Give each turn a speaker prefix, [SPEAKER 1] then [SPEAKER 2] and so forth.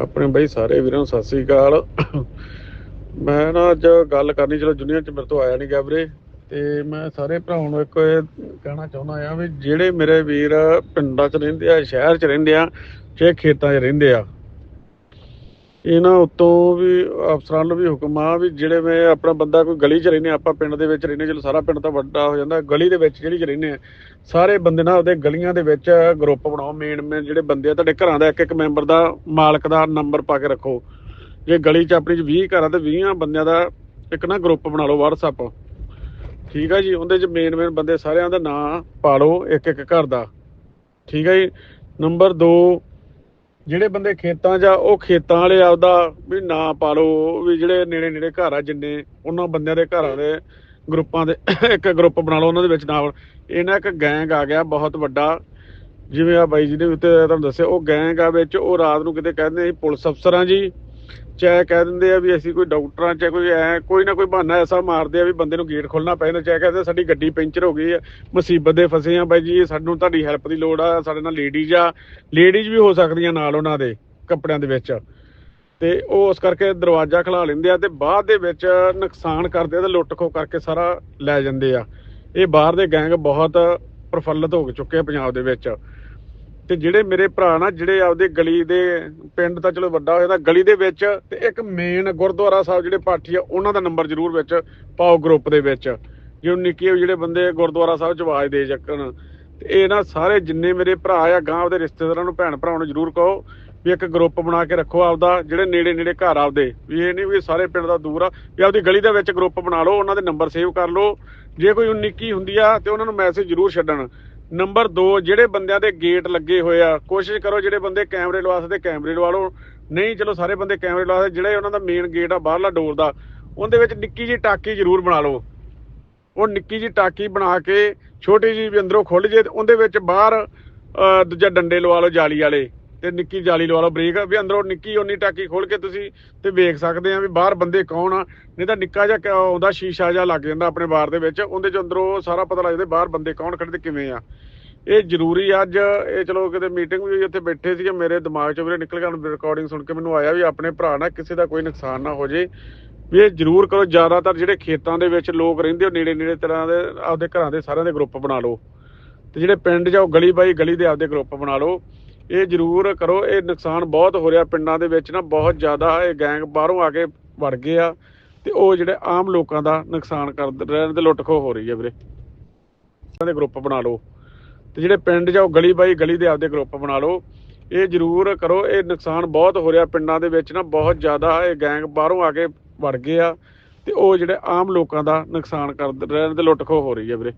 [SPEAKER 1] ਆਪਣੇ ਬਈ ਸਾਰੇ ਵੀਰਾਂ ਨੂੰ ਸਤਿ ਸ੍ਰੀ ਅਕਾਲ। ਮੈਂ ਨਾ ਅੱਜ ਗੱਲ ਕਰਨੀ, ਚਲੋ ਦੁਨੀਆ 'ਚ ਮੇਰੇ ਤੋਂ ਆਇਆ ਨਹੀਂ ਗਿਆ ਵੀਰੇ। ਤੇ ਮੈਂ ਸਾਰੇ ਭਰਾਵਾਂ ਨੂੰ ਇੱਕ ਇਹ ਕਹਿਣਾ ਚਾਹੁੰਦਾ ਆ ਵੀ ਜਿਹੜੇ ਮੇਰੇ ਵੀਰ ਪਿੰਡਾਂ 'ਚ ਰਹਿੰਦੇ ਆ, ਸ਼ਹਿਰ 'ਚ ਰਹਿੰਦੇ ਆ, ਚਾਹੇ ਖੇਤਾਂ 'ਚ ਰਹਿੰਦੇ ਆ ਇਹਨਾਂ ਉਤੋਂ ਵੀ ਅਫਸਰਾਂ ਨੂੰ ਵੀ ਹੁਕਮ ਆ ਵੀ ਜਿਹੜੇ ਮੈਂ ਆਪਣਾ ਬੰਦਾ ਕੋਈ ਗਲੀ 'ਚ ਰਹਿੰਦੇ ਆ, ਆਪਾਂ ਪਿੰਡ ਦੇ ਵਿੱਚ ਰਹਿੰਦੇ ਚਲੋ ਸਾਰਾ ਪਿੰਡ ਤਾਂ ਵੱਡਾ ਹੋ ਜਾਂਦਾ ਗਲੀ ਦੇ ਵਿੱਚ ਜਿਹੜੀ 'ਚ ਰਹਿੰਦੇ ਆ ਸਾਰੇ ਬੰਦੇ ਨਾ ਉਹਦੇ ਗਲੀਆਂ ਦੇ ਵਿੱਚ ਗਰੁੱਪ ਬਣਾਓ ਮੇਨ ਮੇਨ ਜਿਹੜੇ ਬੰਦੇ ਆ ਤੁਹਾਡੇ ਘਰਾਂ ਦਾ ਇੱਕ ਇੱਕ ਮੈਂਬਰ ਦਾ ਮਾਲਕ ਦਾ ਨੰਬਰ ਪਾ ਕੇ ਰੱਖੋ। ਜੇ ਗਲੀ 'ਚ ਆਪਣੀ 'ਚ 20 ਘਰ ਆ ਤੇ 20 ਬੰਦਿਆਂ ਦਾ ਇੱਕ ਨਾ ਗਰੁੱਪ ਬਣਾ ਲਓ WhatsApp ਠੀਕ ਆ ਜੀ ਉਹਦੇ 'ਚ ਮੇਨ ਮੇਨ ਬੰਦੇ ਸਾਰਿਆਂ ਦਾ ਨਾਂ ਪਾ ਲਓ ਇੱਕ ਇੱਕ ਘਰ ਦਾ। ਠੀਕ ਆ ਜੀ ਨੰਬਰ 2 ਜਿਹੜੇ ਬੰਦੇ ਖੇਤਾਂ 'ਚ ਆ, ਉਹ ਖੇਤਾਂ ਵਾਲੇ ਆਪਦਾ ਵੀ ਨਾ ਪਾ ਲਓ ਵੀ ਜਿਹੜੇ ਨੇੜੇ ਨੇੜੇ ਘਰ ਆ ਜਿੰਨੇ, ਉਹਨਾਂ ਬੰਦਿਆਂ ਦੇ ਘਰਾਂ ਦੇ ਗਰੁੱਪਾਂ ਦੇ, ਇੱਕ ਗਰੁੱਪ ਬਣਾ ਲਓ ਉਹਨਾਂ ਦੇ ਵਿੱਚ ਨਾਮ ਇਹਨਾਂ ਇੱਕ ਗੈਂਗ ਆ ਗਿਆ ਬਹੁਤ ਵੱਡਾ। ਜਿਵੇਂ ਆ ਬਾਈ ਜੀ ਦੇ ਉੱਤੇ ਤੁਹਾਨੂੰ ਦੱਸਿਆ, ਉਹ ਗੈਂਗ ਆ ਵਿੱਚ ਉਹ ਰਾਤ ਨੂੰ ਕਿਤੇ ਕਹਿੰਦੇ ਅਸੀਂ ਪੁਲਿਸ ਅਫਸਰਾਂ ਜੀ ਚਾਹੇ ਕਹਿ ਦਿੰਦੇ ਆ ਵੀ ਅਸੀਂ ਕੋਈ ਡਾਕਟਰਾਂ ਚਾਹੇ ਕੋਈ ਐ, ਕੋਈ ਨਾ ਕੋਈ ਬਹਾਨਾ ਐਸਾ ਮਾਰਦੇ ਆ ਵੀ ਬੰਦੇ ਨੂੰ ਗੇਟ ਖੋਲਣਾ ਪੈਂਦਾ ਚਾਹੇ ਕਹਿੰਦੇ ਸਾਡੀ ਗੱਡੀ ਪੈਂਚਰ ਹੋ ਗਈ ਆ, ਮੁਸੀਬਤ ਦੇ ਫਸੇ ਆ ਬਾਈ ਜੀ ਸਾਨੂੰ ਤੁਹਾਡੀ ਹੈਲਪ ਦੀ ਲੋੜ ਆ, ਸਾਡੇ ਨਾਲ ਲੇਡੀਜ਼ ਆ ਲੇਡੀਜ਼ ਵੀ ਹੋ ਸਕਦੀਆਂ ਨਾਲ ਉਹਨਾਂ ਦੇ ਕੱਪੜਿਆਂ ਦੇ ਵਿੱਚ। ਤੇ ਉਹ ਉਸ ਕਰਕੇ ਦਰਵਾਜ਼ਾ ਖਲਾ ਲੈਂਦੇ ਆ ਤੇ ਬਾਅਦ ਦੇ ਵਿੱਚ ਨੁਕਸਾਨ ਕਰਦੇ ਆ ਤੇ ਲੁੱਟ ਖੋ ਕਰਕੇ ਸਾਰਾ ਲੈ ਜਾਂਦੇ ਆ। ਇਹ ਬਾਹਰ ਦੇ ਗੈਂਗ ਬਹੁਤ ਪ੍ਰਫੁੱਲਤ ਹੋ ਚੁੱਕੇ ਆ ਪੰਜਾਬ ਦੇ ਵਿੱਚ। ਤੇ ਜਿਹੜੇ ਮੇਰੇ ਭਰਾ ਨਾ, ਜਿਹੜੇ ਆਪਦੇ ਗਲੀ ਦੇ ਪਿੰਡ ਤਾਂ ਚਲੋ ਵੱਡਾ ਹੋਇਆ ਤਾਂ ਗਲੀ ਦੇ ਵਿੱਚ ਤੇ ਇੱਕ ਮੇਨ ਗੁਰਦੁਆਰਾ ਸਾਹਿਬ ਜਿਹੜੇ ਪਾਠੀ ਆ, ਉਹਨਾਂ ਦਾ ਨੰਬਰ ਜ਼ਰੂਰ ਵਿੱਚ ਪਾਓ ਗਰੁੱਪ ਦੇ ਵਿੱਚ। ਜੇ ਉਹ ਨਿੱਕੇ ਜਿਹੜੇ ਬੰਦੇ ਗੁਰਦੁਆਰਾ ਸਾਹਿਬ ਚ ਆਵਾਜ਼ ਦੇ ਚੱਕਣ। ਤੇ ਇਹ ਨਾ ਸਾਰੇ ਜਿੰਨੇ ਮੇਰੇ ਭਰਾ ਆ ਗਾਂ ਉਹਦੇ ਰਿਸ਼ਤੇਦਾਰਾਂ ਨੂੰ ਭੈਣ ਭਰਾਵਾਂ ਨੂੰ ਜ਼ਰੂਰ ਕਹੋ ਵੀ ਇੱਕ ਗਰੁੱਪ ਬਣਾ ਕੇ ਰੱਖੋ ਆਪਦਾ, ਜਿਹੜੇ ਨੇੜੇ ਨੇੜੇ ਘਰ ਆਪਦੇ। ਵੀ ਇਹ ਨਹੀਂ ਵੀ ਸਾਰੇ ਪਿੰਡ ਦਾ ਦੂਰ ਆ, ਵੀ ਆਪਦੀ ਗਲੀ ਦੇ ਵਿੱਚ ਗਰੁੱਪ ਬਣਾ ਲਓ, ਉਹਨਾਂ ਦੇ ਨੰਬਰ ਸੇਵ ਕਰ ਲਓ। ਜੇ ਕੋਈ ਨਿੱਕੀ ਹੁੰਦੀ ਆ ਤੇ ਉਹਨਾਂ ਨੂੰ ਮੈਸੇਜ ਜ਼ਰੂਰ ਛੱਡਣ। ਨੰਬਰ 2 ਜਿਹੜੇ ਬੰਦਿਆਂ ਦੇ ਗੇਟ ਲੱਗੇ ਹੋਏ ਆ, ਕੋਸ਼ਿਸ਼ ਕਰੋ ਜਿਹੜੇ ਬੰਦੇ ਕੈਮਰੇ ਲਵਾ ਸਕਦੇ, ਕੈਮਰੇ ਲਵਾ ਲਓ। ਨਹੀਂ, ਚਲੋ ਸਾਰੇ ਬੰਦੇ ਕੈਮਰੇ ਲਵਾ ਸਕਦੇ, ਜਿਹੜੇ ਉਹਨਾਂ ਦਾ ਮੇਨ ਗੇਟ ਆ, ਬਾਹਰਲਾ ਡੋਰ ਦਾ, ਉਹਦੇ ਵਿੱਚ ਨਿੱਕੀ ਜਿਹੀ ਟਾਕੀ ਜ਼ਰੂਰ ਬਣਾ ਲਓ। ਉਹ ਨਿੱਕੀ ਜਿਹੀ ਟਾਕੀ ਬਣਾ ਕੇ, ਛੋਟੀ ਜਿਹੀ ਵੀ ਅੰਦਰੋਂ ਖੁੱਲ ਜੇ ਤੇ ਉਹਦੇ ਵਿੱਚ ਬਾਹਰ ਦੂਜਾ ਡੰਡੇ ਲਵਾ ਲਓ ਜਾਲੀ ਵਾਲੇ। ਤੇ ਨਿੱਕੀ ਜਾਲੀ ਲਵਾ ਲਓ, ਬ੍ਰੇਕ ਵੀ ਅੰਦਰੋਂ ਨਿੱਕੀ ਓਨੀ ਟਾਕੀ ਖੋਲ ਕੇ ਤੁਸੀਂ ਤੇ ਵੇਖ ਸਕਦੇ ਆ ਵੀ ਬਾਹਰ ਬੰਦੇ ਕੌਣ ਆ, ਨਹੀਂ ਤਾਂ ਨਿੱਕਾ ਜਿਹਾ ਉਹਦਾ ਸ਼ੀਸ਼ਾ ਜਿਹਾ ਲੱਗ ਜਾਂਦਾ ਆਪਣੇ ਬਾਰ ਦੇ ਵਿੱਚ, ਉਹਦੇ ਚ ਅੰਦਰੋਂ ਸਾਰਾ ਪਤਾ ਲੱਗ ਜਾਂਦਾ ਬਾਹਰ ਬੰਦੇ ਕੌਣ ਖੜੇ ਤੇ ਕਿਵੇਂ ਆ। ਇਹ ਜ਼ਰੂਰੀ ਅੱਜ ਇਹ ਚਲੋ ਕਿਤੇ ਮੀਟਿੰਗ ਵੀ ਇੱਥੇ ਬੈਠੇ ਸੀਗੇ, ਮੇਰੇ ਦਿਮਾਗ ਚ ਵੀਰੇ ਨਿਕਲ ਗਿਆ ਰਿਕਾਰਡਿੰਗ ਸੁਣ ਕੇ ਮੈਨੂੰ ਆਇਆ ਵੀ ਆਪਣੇ ਭਰਾ ਨਾਲ ਕਿਸੇ ਦਾ ਕੋਈ ਨੁਕਸਾਨ ਨਾ ਹੋ ਜੇ। ਵੀ ਇਹ ਜ਼ਰੂਰ ਕਰੋ, ਜ਼ਿਆਦਾਤਰ ਜਿਹੜੇ ਖੇਤਾਂ ਦੇ ਵਿੱਚ ਲੋਕ ਰਹਿੰਦੇ ਹੋ ਨੇੜੇ ਨੇੜੇ ਤਰ੍ਹਾਂ ਦੇ, ਆਪਦੇ ਘਰਾਂ ਦੇ ਸਾਰਿਆਂ ਦੇ ਗਰੁੱਪ ਬਣਾ ਲਓ। ਤੇ ਜਿਹੜੇ ਪਿੰਡ ਜਾਂ ਉਹ ਗਲੀ ਬਾਈ ਗਲੀ ਦੇ ਆਪਦੇ ਗਰੁੱਪ ਬਣਾ ਲਓ। ਇਹ ਜ਼ਰੂਰ ਕਰੋ, ਇਹ ਨੁਕਸਾਨ ਬਹੁਤ ਹੋ ਰਿਹਾ ਪਿੰਡਾਂ ਦੇ ਵਿੱਚ ਨਾ, ਬਹੁਤ ਜ਼ਿਆਦਾ, ਇਹ ਗੈਂਗ ਬਾਹਰੋਂ ਆ ਕੇ ਵੜ ਗਏ ਆ, ਤੇ ਉਹ ਜਿਹੜੇ ਆਮ ਲੋਕਾਂ ਦਾ ਨੁਕਸਾਨ ਕਰ ਰਹੇ ਨੇ ਤੇ ਲੁੱਟ ਹੋ ਰਹੀ ਹੈ ਵੀਰੇ। ਦੇ ਗਰੁੱਪ ਬਣਾ ਲਓ, ਤੇ ਜਿਹੜੇ ਪਿੰਡ ਜਾਓ ਗਲੀ ਬਾਈ ਗਲੀ ਦੇ ਆਪਦੇ ਗਰੁੱਪ ਬਣਾ ਲਓ, ਇਹ ਜ਼ਰੂਰ ਕਰੋ, ਇਹ ਨੁਕਸਾਨ ਬਹੁਤ ਹੋ ਰਿਹਾ ਪਿੰਡਾਂ ਦੇ ਵਿੱਚ ਨਾ, ਬਹੁਤ ਜ਼ਿਆਦਾ, ਇਹ ਗੈਂਗ ਬਾਹਰੋਂ ਆ ਕੇ ਵੜ ਗਏ ਆ, ਤੇ ਉਹ ਜਿਹੜੇ ਆਮ ਲੋਕਾਂ ਦਾ ਨੁਕਸਾਨ ਕਰ ਰਹੇ ਨੇ ਤੇ ਲੁੱਟ ਖੋਹ ਹੋ ਰਹੀ ਹੈ ਵੀਰੇ।